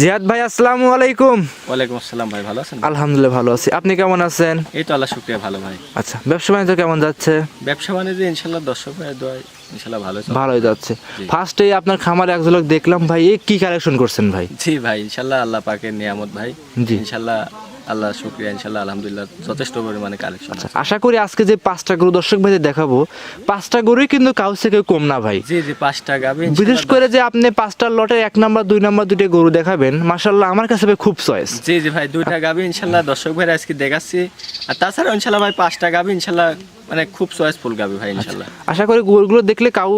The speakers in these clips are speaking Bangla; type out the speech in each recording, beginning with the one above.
জিয়াদ ভাই আসসালামু আলাইকুম। ওয়ালাইকুম আসসালাম ভাই ভালো আছেন? আলহামদুলিল্লাহ ভালো আছি। আপনি কেমন আছেন? এই তো আল্লাহ শুক্রিয়া ভালো ভাই। আচ্ছা ব্যবসা বাণিজ্য কেমন যাচ্ছে? ব্যবসা বাণিজ্য ইনশাল্লাহ দর্শক ভাই দোয়ায় ইনশাল্লাহ ভালো। ভালোই যাচ্ছে। ফার্স্টে আপনার খামারে এক ঝলক দেখলাম ভাই এ কি কালেকশন করছেন ভাই? জি ভাই ইনশাল্লাহ আল্লাহ পাকের নিয়ামত ভাই। জি। ইনশাল্লাহ আল্লাহ শুক্রিয়া ইনশাল্লাহ আলহামদুলিল্লাহ যথেষ্ট পরিমাণে কালেকশন আছে। আশা করি আজকে যে পাঁচটা গরু দর্শক ভাইদের দেখাবো পাঁচটা গরুই কিন্তু কাউ থেকে কম না ভাই। জি জি পাঁচটা গাবে বিশেষ করে যে আপনি পাঁচটার লটে এক নাম্বার দুই নাম্বার দুইটা গরু দেখাবেন মাশাল্লাহ আমার কাছে খুব চয়েস জি জি ভাই দুইটা গাবে ইনশাল্লাহ দর্শক ভাইরা আজকে দেখাচ্ছি। আর তাছাড়া ইনশাল্লাহ ভাই পাঁচটা গাবে ইনশাল্লাহ মানে খুব চয়েসফুল গাবি ভাই ইনশাল্লাহ। আশা করি গরুগুলো দেখলে কাউ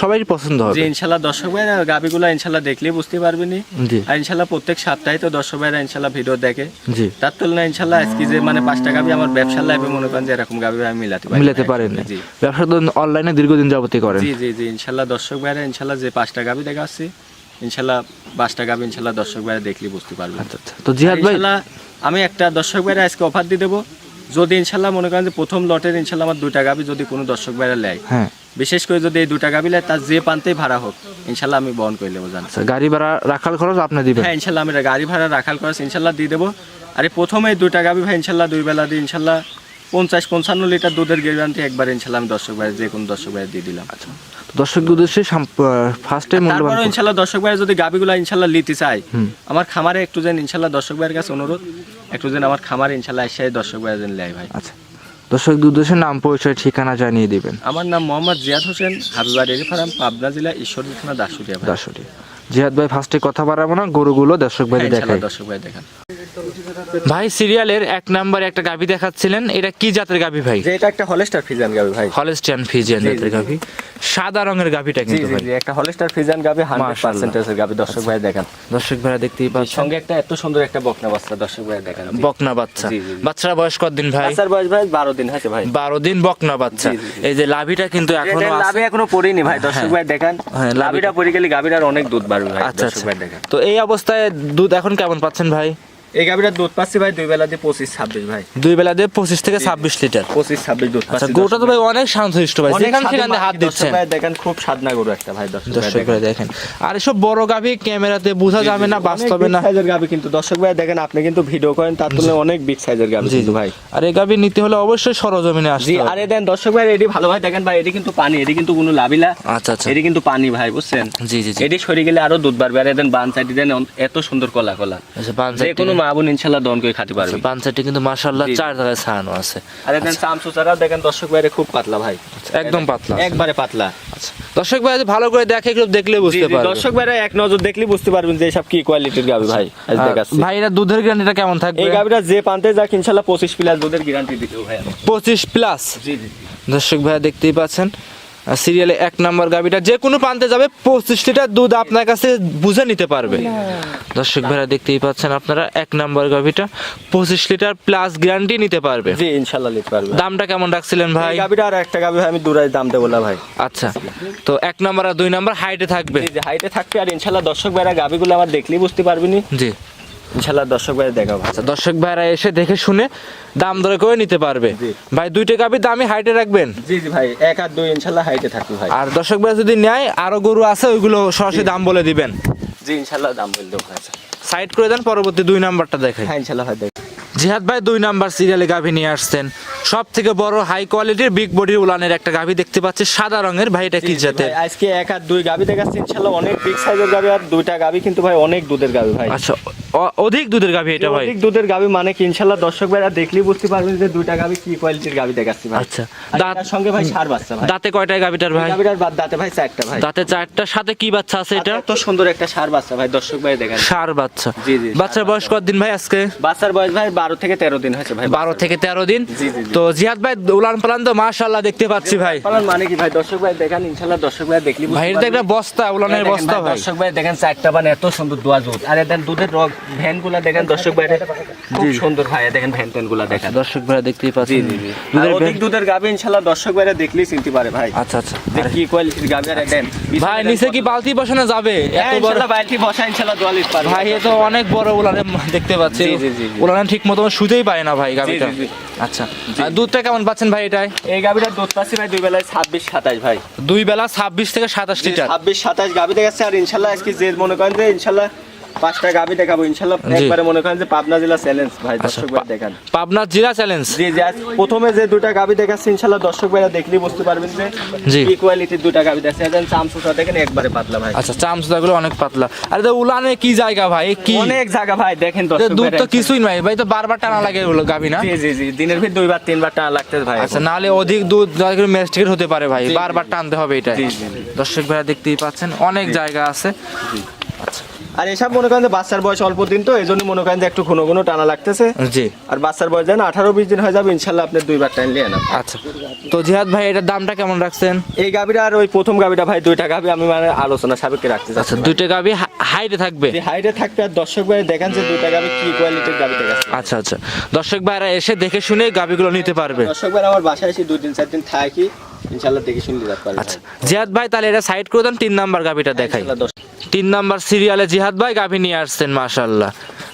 সবাই পছন্দ জি হবে ইনশাল্লাহ দর্শক ভাইরা গাবিগুলো ইনশাল্লাহ দেখলেই বুঝতে পারবেনি জি। আর ইনশাল্লাহ প্রত্যেক সপ্তাহে তো দর্শক ভাইরা ইনশাল্লাহ ভিডিও দেখে। জি। তার তুলনায় ইনশাল্লাহ আজকে যে মানে পাঁচটা গাবি আমার ব্যবসার লাইফে মনে করেন যে এরকম গাবি আমি মিলাতে পারি মিলাতে পারেন জি। ব্যবসা তো অনলাইনে দীর্ঘদিন যাবতীয় করেন। জি জি জি ইনশাল্লাহ দর্শক ভাইরা ইনশাল্লাহ যে পাঁচটা গাবি দেখাচ্ছি ইনশাল্লাহ পাঁচটা গাবি ইনশাল্লাহ দর্শক ভাইরা দেখলে বুঝতে পারবে আচ্ছা আচ্ছা। তো জিহাদ ভাই আমি একটা দর্শক ভাইরা আজকে অফার দিয়ে দেবো। যদি ইনশাল্লাহ মনে করেন যে প্রথম লটের ইনশাল্লাহ আমার দুইটা গাবি যদি কোনো দর্শক ভাইরা লেয়। হ্যাঁ। বিশেষ করে যদি এই দুটা গাবি নেয় তার যে পান্তেই ভাড়া হোক ইনশাল্লাহ আমি বহন করে নেব জান। আচ্ছা গাড়ি ভাড়া রাখার খরচ আপনি দিবেন? হ্যাঁ ইনশাল্লাহ আমি গাড়ি ভাড়া রাখাল খরচ ইনশাল্লাহ দিয়ে দেবো। আর এই প্রথমে দুটা গাবি ভাই ইনশাল্লাহ দুই বেলা দিয়ে ইনশাল্লাহ পঞ্চাশ পঞ্চান্ন লিটার দুধের গ্যারান্টি একবার ইনশাল্লাহ আমি দর্শক ভাই যে কোনো দর্শক ভাই দিয়ে দিলাম। তো দর্শক উদ্দেশ্যে ফার্স্টে মূল্যবান তারপরেও ইনশাল্লাহ দর্শক ভাই যদি গাবিগুলো ইনশাল্লাহ নিতে চাই আমার খামারে একটু যেন ইনশাল্লাহ দর্শক ভাইয়ের কাছে অনুরোধ একটু যেন আমার খামারে ইনশাল্লাহ এসে দর্শক ভাই যেন লেয় ভাই। আচ্ছা। দর্শক উদ্দেশ্যে নাম পরিচয় ঠিকানা জানিয়ে দিবেন। আমার নাম মোহাম্মদ জিয়াদ হোসেন হাবিবা ডেরি ফার্ম পাবনা জেলা ঈশ্বরদী থানা দাসুরিয়া। দাসটি জিহাদ ভাই ফার্স্টে কথা বাড়াবো না গরুগুলো দর্শক ভাই হ্যাঁ, দেখাই দর্শক ভাই দেখেন। ভাই সিরিয়ালের এক নাম্বারে একটা গাভি দেখাচ্ছিলেন এটা কি জাতের গাভি ভাই? যে এটা একটা হলেস্টার ফিজান গাবি ভাই। হলস্টিয়ান ফিজিয়ান জাতের গাভি। সাদা রঙের গাভিটা কিন্তু ভাই। একটা হলেস্টার ফিজান গাবি হান্ড্রেড মাশাআল্লাহ। পার্সেন্টেজের গাবি দর্শক ভাই দেখেন। দর্শক ভাইরা দেখতেই পাচ্ছেন। সঙ্গে একটা এত সুন্দর একটা বকনা বাচ্চা দর্শক ভাই দেখেন। বকনা বাচ্চা। বাচ্চারা বয়স কতদিন ভাই? বাচ্চার বয়স ভাই বারো দিন হয়েছে ভাই। বারো দিন বকনা বাচ্চা। এই যে লাভিটা কিন্তু এখনও আছে। লাভে এখনও পড়িনি ভাই দর্শক ভাই দেখেন। হ্যাঁ, লাভিটা পড়ে গেলে আর অনেক দুধ বাড়বে ভাই আচ্ছা। দর্শক আচ্ছা ভাই দেখেন। তো এই অবস্থায় দুধ এখন কেমন পাচ্ছেন ভাই? এই গাবিটার দুধ পাচ্ছি ভাই দুই বেলা দিয়ে পঁচিশ ছাব্বিশ ভাই। দুই বেলা দিয়ে পঁচিশ থেকে ছাব্বিশ লিটার। পঁচিশ ছাব্বিশ দুধ আচ্ছা পাচ্ছি তো ভাই অনেক শান্তশিষ্ট ভাই স্বাদে সেখানে হাত দর্শক ভাই দেখেন খুব গরু একটা ভাই দর্শক ভাই দেখেন। আর এসব বড় গাভি ক্যামেরাতে বোঝা যাবে না বাস্তবে না। এর গাভি কিন্তু দর্শক ভাই দেখেন আপনি কিন্তু ভিডিও করেন তার তুলনায় অনেক বিগ সাইজের গাভি কিন্তু ভাই। আর এই গাভি নিতে হলে অবশ্যই সরজমিনে আসতে হবে। আরে দেন দর্শক ভাই এটি ভালো ভাই দেখেন ভাই এটি কিন্তু পানি এটি কিন্তু কোনো লাভিলা আচ্ছা আচ্ছা। এটি কিন্তু পানি ভাই বুঝছেন? জি জি জি। এটি সরে গেলে আরও দুধ বাড়বে। আর দেন বান সাইডে দেন এত সুন্দর কলা কলা। আচ্ছা বান যে কোনো মা বোন ইনশাল্লাহ দন করে খাতে পারবে। বান কিন্তু মাশাআল্লাহ। চার জায়গায় আছে। আর চামচু চারা দেখেন দর্শক খুব পাতলা ভাই। একদম পাতলা। একবারে পাতলা। আচ্ছা দর্শক ভাই যদি ভালো করে দেখে একটু দেখলে বুঝতে দর্শক ভাইরা এক নজর দেখলে বুঝতে পারবেন যে এসব কি কোয়ালিটির গাবি ভাই। আজ দেখাচ্ছি। ভাই দুধের গ্যারান্টিটা কেমন থাকবে? এই গাবিটা যে পান্তে যাক ইনশাল্লাহ পঁচিশ প্লাস দুধের গ্যারান্টি দিতে ভাই পঁচিশ প্লাস জি জি। দর্শক ভাইয়া দেখতেই পাচ্ছেন। সিরিয়ালে এক নাম্বার গাবিটা যে কোনো প্রান্তে যাবে পঁচিশ লিটার দুধ আপনার কাছে বুঝে নিতে পারবে। দর্শক ভাইয়া দেখতেই পাচ্ছেন আপনারা এক নাম্বার গাবিটা পঁচিশ লিটার প্লাস গ্যারান্টি নিতে পারবে। জি ইনশাল্লাহ নিতে পারবে। দামটা কেমন রাখছিলেন ভাই? এই গাবিটা আর একটা গাবি ভাই আমি দুরাই দাম দেবো না ভাই। আচ্ছা তো এক নাম্বার আর দুই নাম্বার হাইটে থাকবে। হাইটে থাকবে আর ইনশাল্লাহ দর্শক ভাইরা গাবিগুলো আমার দেখলেই বুঝতে পারবেনি জি। ইনশাল্লাহ দর্শক ভাই দেখাবো। আচ্ছা দর্শক ভাইরা এসে দেখে শুনে দাম দরে করে নিতে পারবে। ভাই দুইটা গাবি দামি হাইটে রাখবেন? জি জি ভাই এক আর দুই ইনশাল্লাহ হাইটে থাকবে ভাই। আর দর্শক ভাই যদি নেয় আরও গরু আছে ওইগুলো সরাসরি দাম বলে দিবেন। জি ইনশাল্লাহ দাম বলে দেবো সাইড করে দেন পরবর্তী দুই নাম্বারটা দেখে। হ্যাঁ ইনশাল্লাহ ভাই দেখ। জিহাদ ভাই দুই নাম্বার সিরিয়ালে গাভী নিয়ে আসছেন। সব থেকে বড় হাই কোয়ালিটির বিগ বডির উলানের একটা গাভী দেখতে পাচ্ছি সাদা রঙের। ভাই এটা কি জাতের? আজকে এক আর দুই গাবি দেখাচ্ছি ইনশাল্লাহ অনেক বিগ সাইজের গাবি আর দুইটা গাবি কিন্তু ভাই অনেক দুধের গাবি ভাই। আচ্ছা অধিক দুধের গাভী এটা ভাই? অধিক দুধের গাবি মানে কি ইনশাল্লাহ দর্শক ভাইরা দেখলেই বুঝতে পারবেন যে দুইটা গাবি কি কোয়ালিটির গাবি দেখাচ্ছি ভাই। আচ্ছা দাঁত সঙ্গে ভাই সার বাচ্চা ভাই। দাঁতে কয়টায় গাভীটার ভাই? গাবিটার বাদ দাঁতে ভাই চারটা ভাই। দাঁতে চারটার সাথে কি বাচ্চা আছে এটা? এত সুন্দর একটা সার বাচ্চা ভাই দর্শক ভাই দেখেন সার বাচ্চা। জি, জি, বাচ্চার বয়স কতদিন ভাই আজকে? বাচ্চার বয়স ভাই বারো থেকে তেরো দিন হয়েছে ভাই বারো থেকে তেরো দিন। তো জিহাদ ভাই উলান পালান তো মাশাল্লাহ দেখতে পাচ্ছি ভাই। পালন মানে কি ভাই? দর্শক ভাই দেখেন ইনশাল্লাহ দর্শক ভাই দেখলি ভাই এটা একটা বস্তা উলানের বস্তা ভাই, ভাই। দর্শক ভাই দেখেন চারটা বান এত সুন্দর দোয়া দুধ আর দেন দুধের রগ ভ্যানগুলা দেখেন দর্শক ভাই খুব সুন্দর ভাই দেখেন ভ্যান ট্যানগুলা দেখেন। দর্শক ভাই দেখতেই দুধের অধিক দুধের গাবি ইনশাল্লাহ দর্শক দেখলেই চিনতে পারে ভাই। আচ্ছা আচ্ছা। কি কোয়ালিটির গাবি আর দেন ভাই নিচে কি বালতি বসানো যাবে? হ্যাঁ, এত বড় বালতি বসা ইনশাল্লাহ ভাই এ তো অনেক বড় উলানে দেখতে পাচ্ছি। উলানে ঠিক মতো শুতেই পায় না ভাই জি। আচ্ছা। দুধটা কেমন পাচ্ছেন ভাই এটাই এই গাভীটা দুধ পাচ্ছি ভাই দুই বেলায় ছাব্বিশ সাতাশ ভাই। দুই বেলা ছাব্বিশ থেকে সাতাশ লিটার। ছাব্বিশ সাতাশ গাভি দেখাচ্ছে আর ইনশাল্লাহ আজকে যে মনে করেন যে ইনশাল্লাহ পাঁচটা গাবি দেখাবো। ইনশাল্লাহ একবারে মনে করেন যে পাবনা জেলা চ্যালেঞ্জ ভাই দর্শক ভাই দেখান। পাবনা জেলা চ্যালেঞ্জ জি জি প্রথমে যে দুটা গাবি দেখাচ্ছি ইনশাল্লাহ দর্শক ভাইরা দেখলেই বুঝতে পারবেন যে জি। কি কোয়ালিটির দুটা গাবি দেখাচ্ছে। একদম চামচুটা দেখেন একবারে পাতলা ভাই। আচ্ছা চামচুদাগুলো অনেক পাতলা। আরে তো উলানে কি জায়গা ভাই? কি? অনেক জায়গা ভাই দেখেন দর্শক দুধ তো কিছুই নাই ভাই তো বারবার টানা লাগে ওগুলো গাবি না? জি জি জি দিনের ভিতর দুইবার তিনবার টানা লাগতেছে ভাই আচ্ছা নাহলে অধিক দুধ মেস্টিকেট হতে পারে ভাই বারবার টানতে হবে এটা। দর্শক ভাইরা দেখতেই পাচ্ছেন অনেক জায়গা আছে। আর এসব মনে করেন বাচ্চার বয়স অল্প দিন তো এই জন্য মনে করেন যে একটু ঘন ঘন টানা লাগতেছে। জি। আর বাচ্চার বয়স যেন আঠারো বিশ দিন হয়ে যাবে ইনশাল্লাহ আপনি দুইবার টাইম নিয়ে না আচ্ছা। তো জিহাদ ভাই এটার দামটা কেমন রাখছেন? এই গাবিটা আর ওই প্রথম গাবিটা ভাই দুইটা গাবি আমি মানে আলোচনা সাপেক্ষে রাখতে চাচ্ছি। আচ্ছা দুইটা গাবি হাইটে থাকবে? হাইটে থাকবে। আর দর্শক ভাই দেখেন যে দুইটা গাবি কি কোয়ালিটির গাবি দেখাচ্ছে আচ্ছা আচ্ছা। দর্শক ভাইরা এসে দেখে শুনে গাবিগুলো নিতে পারবে। দর্শক ভাই আমার বাসায় এসে দুই দিন চার দিন থাকি ইনশাল্লাহ দেখে শুনতে যেতে পারবে। আচ্ছা। জিহাদ ভাই তাহলে এটা সাইড করে দেন তিন নাম্বার গাবিটা দেখাই। তিন নাম্বার সিরিয়ালে জিহাদ ভাই গাভী নিয়ে আসছেন মাশাল্লাহ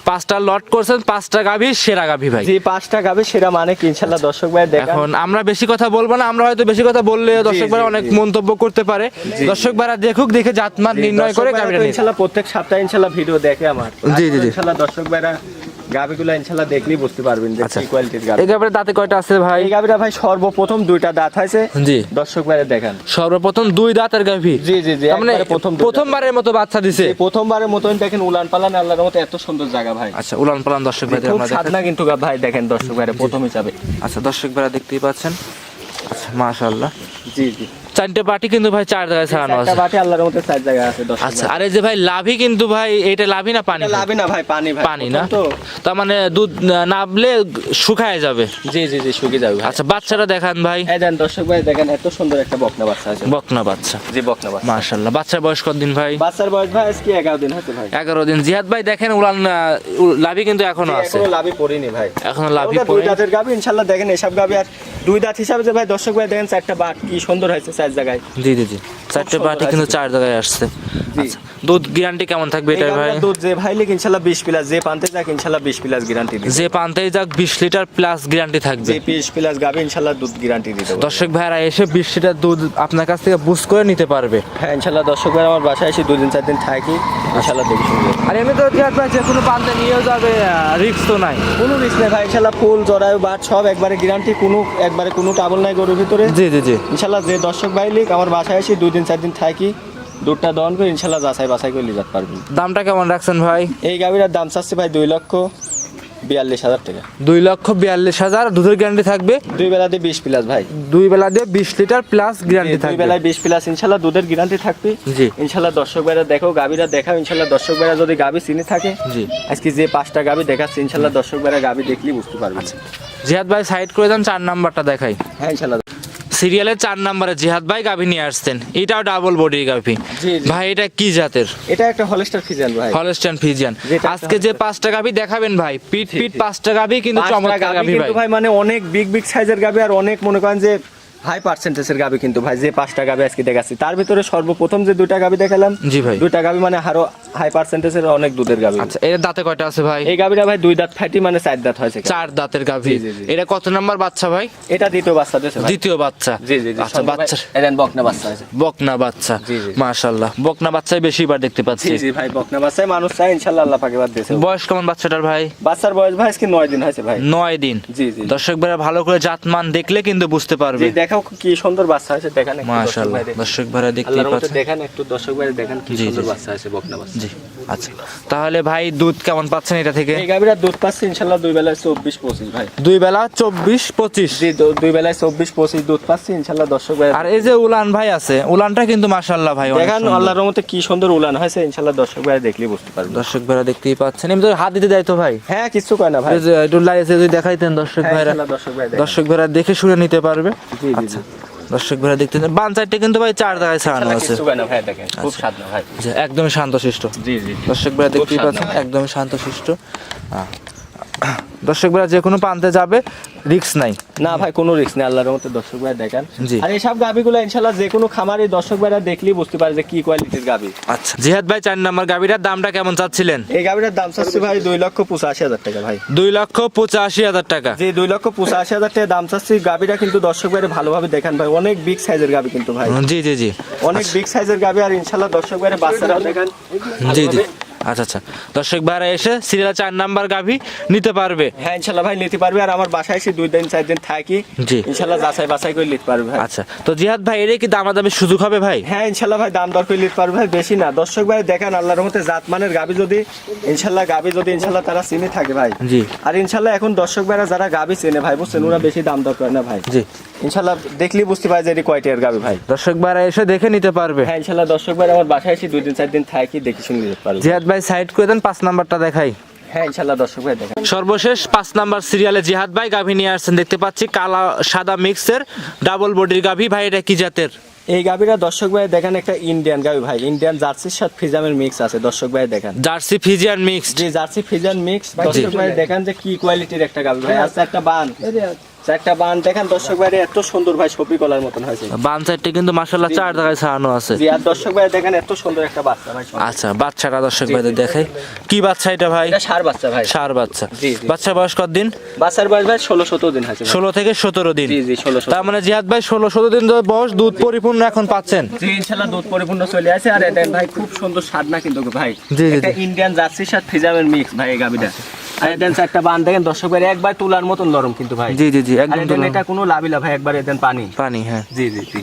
পাঁচটা লট করছেন পাঁচটা গাভী সেরা গাভী ভাই। পাঁচটা গাভী সেরা মানে কি? ইনশাল্লাহ দর্শক ভাই দেখান। এখন আমরা বেশি কথা বলব না আমরা হয়তো বেশি কথা বললে দর্শক ভাই অনেক মন্তব্য করতে পারে। দর্শক ভাইরা দেখুক দেখে জাতমান নির্ণয় করে গাভিটা প্রত্যেক সপ্তাহে ইনশাল্লাহ ভিডিও দেখে আমার। জি, জি, জি। ইনশাল্লাহ দর্শক ভাইরা গাবিগুলো ইনশাল্লাহ দেখলেই বুঝতে পারবেন যে আচ্ছা। কি কোয়ালিটির গাবি। এই গাভিটা দাঁতে কয়টা আছে ভাই? এই গাবিটা ভাই সর্বপ্রথম দুইটা দাঁত হয়েছে। জি। দর্শক ভাইরা দেখান। সর্বপ্রথম দুই দাঁতের গাভি? জি জি জি মানে প্রথম প্রথমবারের মতো বাচ্চা দিছে। প্রথমবারের মতন দেখেন উলান পালান আল্লাহর মতো এত সুন্দর জায়গা ভাই। আচ্ছা উলান পালান দর্শক ভাইদের খুব আমরা দেখাই। সাধনা কিন্তু ভাই দেখেন দর্শক ভাইরা প্রথম হিসাবে। আচ্ছা দর্শক ভাইরা দেখতেই পাচ্ছেন। আচ্ছা মাশাআল্লাহ। জি জি। চারটে পার্টি কিন্তু ভাই চার জায়গায় ছাড়ানো আছে। বাটি আল্লাহর মতো চার জায়গা আছে আচ্ছা আরে যে ভাই লাভি কিন্তু ভাই এটা লাভি না পানি লাভই না ভাই পানি ভাই পানি না? তো। তার মানে দুধ নাবলে শুকায় যাবে? জি জি জি শুকিয়ে যাবে আচ্ছা বাচ্চাটা দেখান ভাই। এই দেন দর্শক ভাই দেখেন এত সুন্দর একটা বকনা বাচ্চা আছে। বকনা বাচ্চা। জি বকনা বাচ্চা। মাশাল্লাহ বাচ্চার বয়স কতদিন ভাই? বাচ্চার বয়স ভাই আজকে এগারো দিন হচ্ছে ভাই। এগারো দিন। জিহাদ ভাই দেখেন উলান লাভি কিন্তু এখনও আছে। এখনও লাভই পড়িনি ভাই। এখনও লাভি ওটা দুই দাঁতের গাবি ইনশাল্লাহ দেখেন এসব গাবি আর দুই দাঁত হিসাবে যে ভাই দর্শক ভাই দেখেন চারটা বাট কি সুন্দর হয়েছে চার জায়গায়। জি জি জি। চারটে পার্টি কিন্তু চার জায়গায় আসছে। আচ্ছা দুধ গ্যারান্টি কেমন থাকবে এটার ভাই? দুধ যে ভাই লিখ ইনশাল্লাহ বিশ প্লাস যে পান্তে যাক ইনশাল্লাহ বিশ প্লাস গ্যারান্টি দিবে। যে যাক বিশ লিটার প্লাস গ্যারান্টি থাকবে। যে বিশ প্লাস গাবি ইনশাল্লাহ দুধ গ্যারান্টি দিতে পারবে। দর্শক ভাইরা এসে বিশ লিটার দুধ আপনার কাছ থেকে বুঝ করে নিতে পারবে। হ্যাঁ ইনশাল্লাহ দর্শক ভাই আমার বাসায় এসে দুই দিন চার দিন থাকি। ইনশাল্লাহ দেখে শুনবে আর এমনি তো জিহাদ ভাই যে কোনো পান্তে নিয়েও যাবে রিক্স তো নাই। কোনো রিস্ক নেই ভাই ইনশাল্লাহ ফুল জরায়ু বাট সব একবারে গ্যারান্টি কোনো একবারে কোনো টাবল নাই গরুর ভিতরে। জি জি জি। ইনশাল্লাহ যে দর্শক ভাই লিখ আমার বাসায় এসে দুই দিন চার দিন থাকি দুধটা দহন করে ইনশাল্লাহ যাচাই বাছাই করে নিয়ে যেতে পারবেন। দামটা কেমন রাখছেন ভাই? এই গাভীটার দাম চাচ্ছে ভাই দুই লক্ষ। বিয়াল্লিশ হাজার টাকা। দুই লক্ষ বিয়াল্লিশ হাজার দুধের গ্যারান্টি থাকবে। দুই বেলাতে বিশ প্লাস ভাই। দুই বেলা দিয়ে বিশ লিটার প্লাস গ্যারান্টি দুই বেলায় বিশ প্লাস ইনশাল্লাহ দুধের গ্যারান্টি থাকবে। জি। ইনশাল্লাহ দর্শক ভাইরা দেখো গাভীরা দেখাও ইনশাল্লাহ দর্শক ভাইরা যদি গাভী চিনি থাকে জি। আজকে যে পাঁচটা গাভী দেখাচ্ছে ইনশাল্লাহ দর্শক ভাইরা গাভী দেখলেই বুঝতে পারবে। জিহাদ ভাই সাইড করে দেন চার নাম্বারটা দেখাই। হ্যাঁ ইনশাল্লাহ। সিরিয়ালের চার নাম্বারে জিহাদ ভাই গাভি নিয়ে আসতেন এটাও ডাবল বডির গাভি। ভাই এটা কি জাতের? এটা একটা হলস্টার ফিজিয়ান ভাই। হলস্টার ফিজিয়ান আজকে যে পাঁচটা গাভি দেখাবেন ভাই পিট পিট পাঁচটা গাভি কিন্তু চমৎকার গাভী ভাই। মানে অনেক বিগ বিগ সাইজের গাভী আর অনেক মনে করেন যে হাই পার্সেন্টেজের গাভী কিন্তু ভাই যে পাঁচটা গাভী আজকে দেখাচ্ছি তার ভিতরে সর্বপ্রথম যে দুইটা গাভী দেখালাম জি ভাই। দুইটা গাভী মানে আরও হাই পার্সেন্টেজের অনেক দুধের গাভী আচ্ছা এর দাঁতে কয়টা আছে ভাই? এই গাভীটা ভাই দুই দাঁত ফাটি মানে চার দাঁত হয়েছে চার দাঁতের জি। এটা কত নাম্বার বাচ্চা ভাই? এটা দ্বিতীয় বাচ্চা দিয়েছে দ্বিতীয় বাচ্চা। জি জি আচ্ছা বাচ্চা। এদেন বকনা বাচ্চা আছে বকনা বাচ্চা। জি, জি। মাশাআল্লাহ। বকনা বাচ্চাই বেশি বার দেখতে পাচ্ছি। জি জি ভাই বকনা বাচ্চায় মানুষ চাই ইনশাল্লাহ আল্লাহ পাকে বাদ দিয়েছে। বয়স কেমন বাচ্চাটার ভাই? বাচ্চার বয়স ভাই আজকে নয় দিন হয়েছে ভাই। নয় দিন। জি জি দর্শক ভালো করে জাতমান দেখলে কিন্তু বুঝতে পারবে। দেখাও কি সুন্দর বাচ্চা আছে দেখান মাশাআল্লাহ। দর্শক ভাইরা মতো পাচ্ছেন। দেখান একটু দর্শক ভাই দেখান কি সুন্দর বাচ্চা আছে বকনা বাচ্চা। জি আচ্ছা। তাহলে ভাই দুধ কেমন পাচ্ছেন এটা থেকে? এই গাভীরা দুধ পাচ্ছে ইনশাল্লাহ দুই বেলায় চব্বিশ পঁচিশ ভাই। দুই বেলা চব্বিশ পঁচিশ। জি দুই বেলায় চব্বিশ পঁচিশ দুধ পাচ্ছি ইনশাল্লাহ দর্শক ভাই আর এই যে উলান ভাই আছে উলানটা কিন্তু মাশাল্লাহ ভাই দেখান। আল্লাহর মতো কি সুন্দর উলান হয়েছে ইনশাল্লাহ দর্শক ভাই দেখলেই বুঝতে পারবে দর্শক ভাইরা দেখতেই পাচ্ছেন। এমনি তো হাত দিতে দেয় তো ভাই? হ্যাঁ কিছু কয় না ভাই। এই যে একটু লাইসে যদি দেখাইতেন দর্শক হ্যাঁ, ভাইরা। দর্শক ভাই দর্শক ভাইরা দেখে শুনে নিতে পারবে। আচ্ছা দর্শক ভাইরা দেখতে বান চারটে কিন্তু ভাই চার দাগায় ছাড়ানো আছে কিছু কয় না ভাই খুব একদমই শান্তশিষ্ট জি জি দর্শক ভাইরা দেখতেই খুব পাচ্ছেন শান্ত। একদমই শান্তশিষ্ট আহ। দর্শক ভাইরা যে কোনো প্রান্তে যাবে রিক্স নাই। না ভাই কোনো রিস্ক নেই আল্লাহর মতো দর্শক ভাই দেখেন। জি। আর এইসব গাভিগুলো ইনশাল্লাহ যে কোনো খামারে দর্শক ভাইরা দেখলেই বুঝতে পারে যে কি কোয়ালিটির গাভি। আচ্ছা। জিহাদ ভাই চার নম্বর গাবিটার দামটা কেমন চাচ্ছিলেন? এই গাভিটার দাম চাচ্ছি ভাই দুই লক্ষ পঁচাশি হাজার টাকা ভাই। দুই লক্ষ পঁচাশি হাজার টাকা। যে দুই লক্ষ পঁচাশি হাজার টাকা দাম চাচ্ছি। গাভিটা কিন্তু দর্শক ভাইরা ভালোভাবে দেখেন ভাই অনেক বিগ সাইজের গাভি কিন্তু ভাই। জি জি জি। অনেক বিগ সাইজের গাভি আর ইনশাল্লাহ দর্শক ভাইরা বাচ্চারাও দেখেন। জি জি। আচ্ছা আচ্ছা। দর্শক ভাইরা এসে সিরিয়াল চার নাম্বার গাভী নিতে পারবে। হ্যাঁ ইনশাল্লাহ ভাই নিতে পারবে। আর আমার বাসায় এসে দুই দিন চার দিন থাকি। জি। ইনশাল্লাহ যাচাই বাছাই করে নিতে পারবে আচ্ছা তো জিহাদ ভাই এর কি দামাদামি সুযোগ হবে ভাই? হ্যাঁ ইনশাল্লাহ ভাই দাম দর করে নিতে পারবে ভাই বেশি না। দর্শক ভাই দেখেন আল্লাহর মতে জাত মানের গাবি যদি ইনশাল্লাহ গাবি যদি ইনশাল্লাহ তারা চিনে থাকে ভাই। জি। আর ইনশাল্লাহ এখন দর্শক ভাইরা যারা গাবি চেনে ভাই বুঝছেন ওরা বেশি দাম দর করে না ভাই। জি। ইনশাল্লাহ দেখলেই বুঝতে পারে যে এটি কয়টিয়ার গাবি ভাই। দর্শক ভাইরা এসে দেখে নিতে পারবে। হ্যাঁ ইনশাল্লাহ দর্শক ভাই আমার বাসায় এসে দুই দিন চার দিন থাকি দেখে শুনে নিতে পারবে। জিহাদ ভাই সাইড করে দেন পাঁচ নাম্বারটা দেখাই। হ্যাঁ ইনশাল্লাহ দর্শক ভাই দেখেন। সর্বশেষ পাঁচ নাম্বার সিরিয়ালে জিহাদ ভাই গাভী নিয়ে আসছেন দেখতে পাচ্ছি কালা সাদা মিক্সের ডাবল বডির গাভী। ভাই এটা কি জাতের? এই গাবিটা দর্শক ভাই দেখেন একটা ইন্ডিয়ান গাবি ভাই। ইন্ডিয়ান জার্সির সাথে ফিজামের মিক্স আছে দর্শক ভাই দেখেন। জার্সি ফিজিয়ান মিক্সড যে জার্সি ফিজান মিক্স দর্শক ভাই দেখেন। যে কি কোয়ালিটির একটা গাবি ভাই। আছে একটা বান। একটা বান দেখেন দর্শক ভাই এত সুন্দর ভাই ছবি কলার মতন হয়েছে। বাম সাইডটা কিন্তু মাসাল্লাহ চার জায়গায় ছাড়ানো আছে। জি আর দর্শক ভাই দেখেন এত সুন্দর একটা বাচ্চা ভাই আচ্ছা বাচ্চাটা দর্শক ভাইদের দেখাই। কি বাচ্চা এটা ভাই? এটা সার বাচ্চা ভাই। সার বাচ্চা। জি, জি। বাচ্চা বয়স কত দিন বাচ্চার বয়স ভাই ষোলো দিন। থেকে সতেরো দিন। জি জি ষোলো তার মানে জিহাদ ভাই ষোলো সতেরো দিন ধরে বয়স দুধ পরিপূর্ণ এখন পাচ্ছেন। জি দুধ পরিপূর্ণ চলে আসে। আর এটা ভাই খুব সুন্দর স্বাদ না কিন্তু ভাই। এটা ইন্ডিয়ান জার্সির সাথে ফিজামের মিক্স ভাই গাবিটা আর এটা একটা বান দেখেন দর্শক ভাই একবার তুলার মতন নরম কিন্তু ভাই। জি জি জি একদম এদের এটা কোনো লাভিলা ভাই একবার এদের পানি। পানি হ্যাঁ। জি জি জি।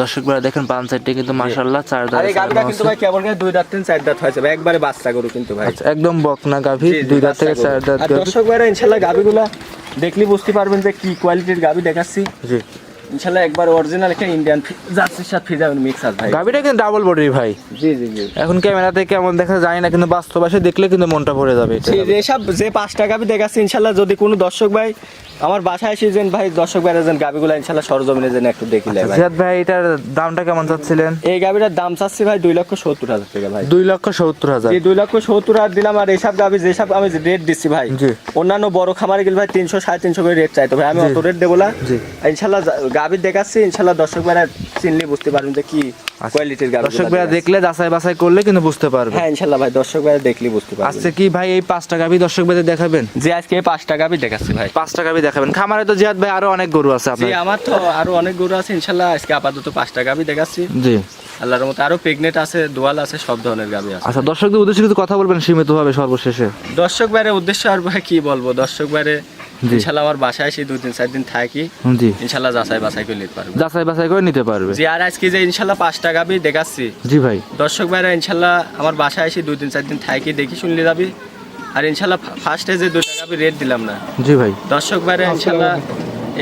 দর্শক ভাই দেখেন বাম সাইডটা কিন্তু মাসাল্লাহ চার আর জায়গায় গাবিটা কিন্তু ভাই কেবল গায়ে দুই দাঁত তিন চার দাঁত হয়েছে ভাই একবারে বাচ্চা গরু কিন্তু ভাই। আচ্ছা, একদম বকনা গাভী জি, জি, দুই দাঁত থেকে চার দাঁত গাভী। দর্শক ভাইরা ইনশাল্লাহ গাবিগুলা দেখলে বুঝতে পারবেন যে কি কোয়ালিটির গাবি দেখাচ্ছি। জি। ইনশাল্লাহ একবার অরিজিনাল একটা ইন্ডিয়ান জার্সির সাথে ফিজামের মিক্স আছে ভাই। গাভীটা কিন্তু ডাবল বডির ভাই। জি জি জি। এখন ক্যামেরাতে কেমন দেখা যায় না কিন্তু বাস্তব আসে দেখলে কিন্তু মনটা ভরে যাবে। যে- যেসব যে পাঁচটা গাবি দেখাচ্ছে ইনশাল্লাহ যদি কোনো দর্শক ভাই আমার বাসায় এসে যেন ভাই দর্শক ভাইরা যেন গাবিগুলো ইনশাল্লাহ সরজমিনে যেন একটু দেখিলে ভাই। জিয়াদ ভাই এটার দামটা কেমন চাচ্ছিলেন? এই গাবিটার দাম চাচ্ছি ভাই দুই লক্ষ সত্তর হাজার টাকা ভাই। দুই লক্ষ সত্তর হাজার। এই দুই লক্ষ সত্তর হাজার দিলাম আর এইসব গাবি যেসব আমি রেট দিচ্ছি ভাই জি। অন্যান্য বড় খামারে গেলে ভাই তিনশো সাড়ে তিনশো করে রেট চাইতো ভাই। আমি অত রেট দেবো না। জি। ইনশাল্লাহ গাবি দেখাচ্ছি ইনশাল্লাহ দর্শক ভাইরা চিনলে বুঝতে পারবেন যে কি কোয়ালিটির গাবি দর্শক ভাইয়া দেখলে যাচাই বাছাই করলে কিন্তু বুঝতে পারবে। হ্যাঁ ইনশাল্লাহ ভাই দর্শক ভাইরা দেখলে বুঝতে পারবে আজকে কি ভাই এই পাঁচটা গাভি দর্শক ভাইদের দেখাবেন? যে আজকে এই পাঁচটা গাবি দেখাচ্ছি ভাই। পাঁচটা গাভি দেখাবেন খামারে তো জিয়াদ ভাই আরও অনেক গরু আছে আপনার। আমার তো আরও অনেক গরু আছে ইনশাল্লাহ। আজকে আপাতত পাঁচটা গাবি দেখাচ্ছি। জি। আল্লাহর মতো আরও প্রেগনেন্ট আছে দোয়াল আছে সব ধরনের গাবি আছে। আচ্ছা দর্শকদের উদ্দেশ্যে কিছু কথা বলবেন সীমিত ভাবে সর্বশেষে। দর্শক বাইরে উদ্দেশ্য আর ভাই কি বলব? দর্শক বাইরে জি। ইনশাল্লাহ আমার বাসায় এসে দুই দিন চার দিন থাকি। জি। ইনশাল্লাহ যাচাই বাছাই করে নিতে পারব। যাচাই বাছাই করে নিতে পারবে। জি আর আজকে যে ইনশাল্লাহ পাঁচটা গাবি দেখাচ্ছি। জি ভাই। দর্শক ভাইরা ইনশাল্লাহ আমার বাসায় এসে দুই দিন চার দিন থাকি দেখি শুনলে যাবি। আর ইনশাল্লাহ ফার্স্টে যে দুটা গাবি রেট দিলাম না। জি ভাই। দর্শক ভাইরা ইনশাল্লাহ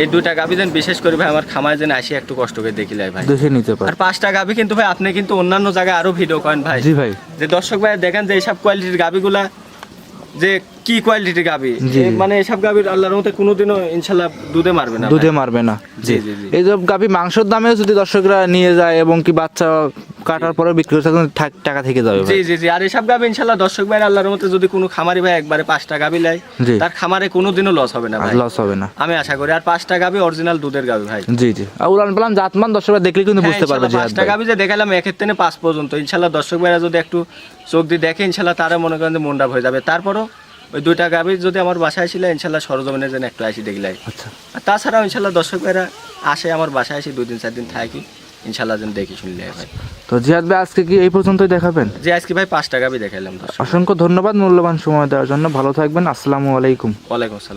এই দুটা গাবি যেন বিশেষ করে ভাই আমার খামায় যেন আসি একটু কষ্ট করে দেখিলে ভাই। দেখে নিতে আর পাঁচটা গাবি কিন্তু ভাই আপনি কিন্তু অন্যান্য জায়গায় আরও ভিডিও করেন ভাই। জি ভাই। যে দর্শক ভাই দেখেন যে এইসব কোয়ালিটির গাবিগুলা যে কি কোয়ালিটির গাবি মানে এসব গাবির আল্লাহর মতে কোনোদিনও ইনশাল্লাহ দুধে মারবে না দুধে মারবে না। জি, জি। এই সব গাভি মাংসের দামেও যদি দর্শকরা নিয়ে যায় এবং কি বাচ্চা কাটার পরে বিক্রি করে টাকা থেকে যাবে জি জি জি। আর এসব গাবি ইনশাল্লাহ দর্শক ভাই আল্লাহর মতে যদি কোনো খামারি ভাই একবারে পাঁচটা গাবি লাই তার খামারে কোনোদিনও লস হবে না ভাই। লস হবে না। আমি আশা করি। আর পাঁচটা গাবি অরিজিনাল দুধের গাবি ভাই। জি জি। আর উলান পালান জাতমান দর্শকরা দেখলে কিন্তু হ্যাঁ, বুঝতে পারবে পাঁচটা ভাই গাবি যে দেখালাম থেকে পাঁচ পর্যন্ত। ইনশাল্লাহ দর্শক ভাইরা যদি একটু চোখ দিয়ে দেখে ইনশাল্লাহ তারা মনে করেন যে মনটা হয়ে যাবে। তারপরও ওই দুইটা গাবি যদি আমার বাসায় ছিল ইনশাল্লাহ সরজমিনের জন্য একটু আসি দেখলাই। আচ্ছা। তাছাড়াও ইনশাল্লাহ দর্শক ভাইরা আসে আমার বাসায় এসে দুই দিন চার দিন থাকি। ইনশাল্লাহ যেন দেখি শুনলে ভাই। তো জিয়াদ ভাই আজকে কি এই পর্যন্তই দেখাবেন? যে আজকে ভাই পাঁচ টাকা দেখাইলাম অসংখ্য ধন্যবাদ মূল্যবান সময় দেওয়ার জন্য। ভালো থাকবেন আসসালামু আলাইকুম। ওয়ালাইকুম আসসালাম।